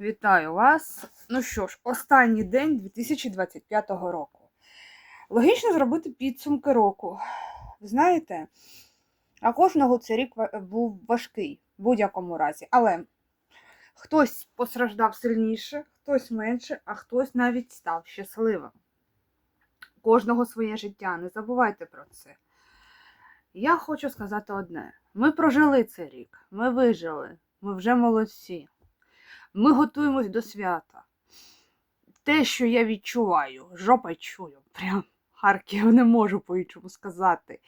Вітаю вас. Ну що ж, останній день 2025 року. Логічно зробити підсумки року. Ви знаєте, а кожного цей рік був важкий в будь-якому разі. Але хтось постраждав сильніше, хтось менше, а хтось навіть став щасливим. Кожного своє життя, не забувайте про це. Я хочу сказати одне: ми прожили цей рік, ми вижили, ми вже молодці. Ми готуємось до свята. Те, що я відчуваю, жопа чую, прям Харків не можу по-іншому сказати.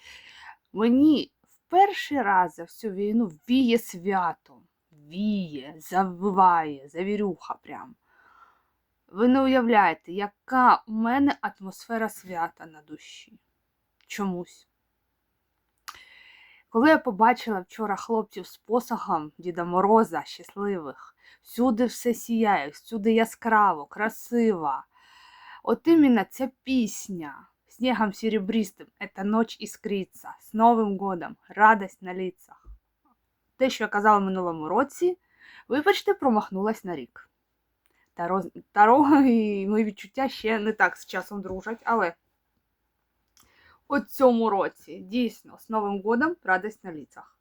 Мені в перший раз за всю війну віє свято, віє, завиває, завірюха прям. Ви не уявляєте, яка у мене атмосфера свята на душі. Чомусь. Коли я побачила вчора хлопців з посохом Діда Мороза щасливих, всюди все сіяє, всюди яскраво, красиво. От іменно ця пісня «Снегом серебристым эта ночь искрится, з Новим годом, радость на лицах. Те, що я казала в минулому році, вибачте, промахнулась на рік. Таро, Таро і мої відчуття ще не так з часом дружать, але у цьому році дійсно з Новим годом радость на лицах.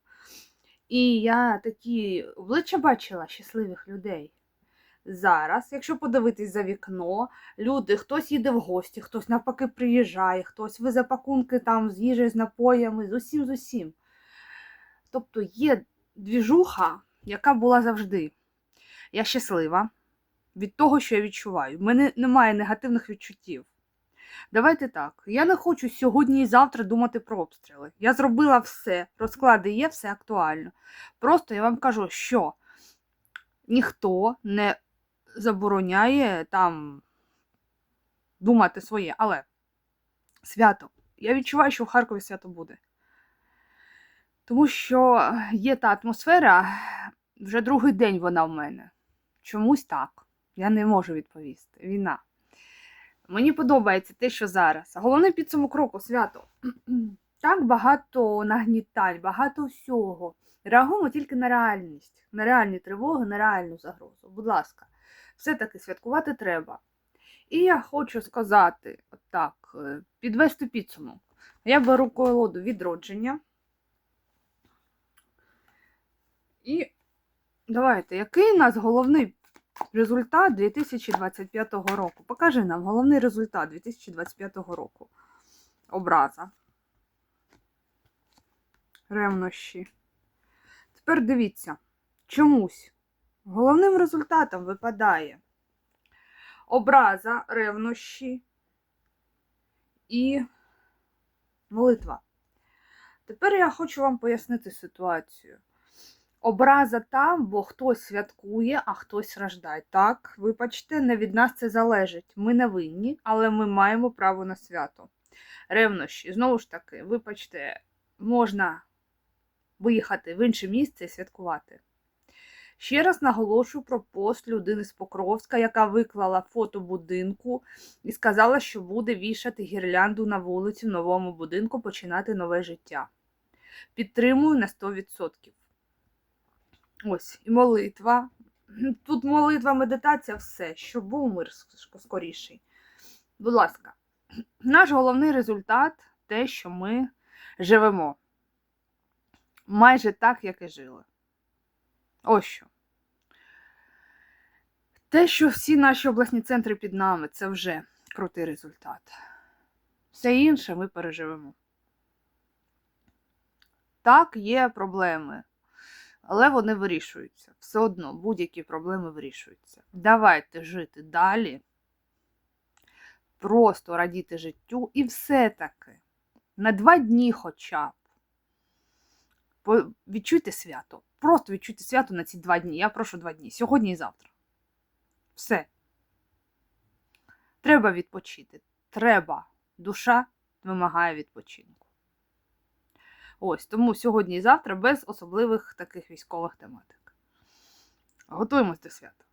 І я такі обличчя бачила щасливих людей. Зараз, якщо подивитись за вікно, люди, хтось їде в гості, хтось навпаки приїжджає, хтось везе пакунки там з їжею, з напоями, з усім з усім. Тобто є двіжуха, яка була завжди. Я щаслива від того, що я відчуваю. В мене немає негативних відчуттів. Давайте так. Я не хочу сьогодні і завтра думати про обстріли. Я зробила все, розклади є, все актуально. Просто я вам кажу, що ніхто не забороняє там думати своє. Але свято. Я відчуваю, що в Харкові свято буде. Тому що є та атмосфера, вже другий день вона в мене. Чомусь так. Я не можу відповісти. Війна. Мені подобається те, що зараз. Головний підсумок року свято. Так багато нагнітань, багато всього. Реагуємо тільки на реальність, на реальні тривоги, на реальну загрозу. Будь ласка, все-таки святкувати треба. І я хочу сказати, так, е, підвести підсумок. Я беру колоду відродження. І давайте, який у нас головний результат 2025 року? Покажи нам головний результат 2025 року. Образа. Ревнощі. Тепер дивіться, чомусь головним результатом випадає образа, ревнощі і молитва. Тепер я хочу вам пояснити ситуацію. Образа там, бо хтось святкує, а хтось страждає. Так, вибачте, не від нас це залежить. Ми не винні, але ми маємо право на свято. Ревнощі, знову ж таки, вибачте, можна виїхати в інше місце і святкувати. Ще раз наголошую про пост людини з Покровська, яка виклала фото будинку і сказала, що буде вішати гірлянду на вулиці в новому будинку, починати нове життя. Підтримую на 100%. Ось, і молитва. Тут молитва, медитація, все, щоб був мир скоріший. Будь ласка, наш головний результат те, що ми живемо майже так, як і жили. Ось що. Те, що всі наші обласні центри під нами, це вже крутий результат. Все інше ми переживемо. Так, є проблеми, але вони вирішуються. Все одно будь-які проблеми вирішуються. Давайте жити далі, просто радіти життю і все-таки на два дні хоча б. Відчуйте свято. Просто відчуйте свято на ці два дні. Я прошу два дні. Сьогодні і завтра. Все. Треба відпочити. Треба. Душа вимагає відпочинку. Ось, тому сьогодні і завтра без особливих таких військових тематик. Готуємось до свята.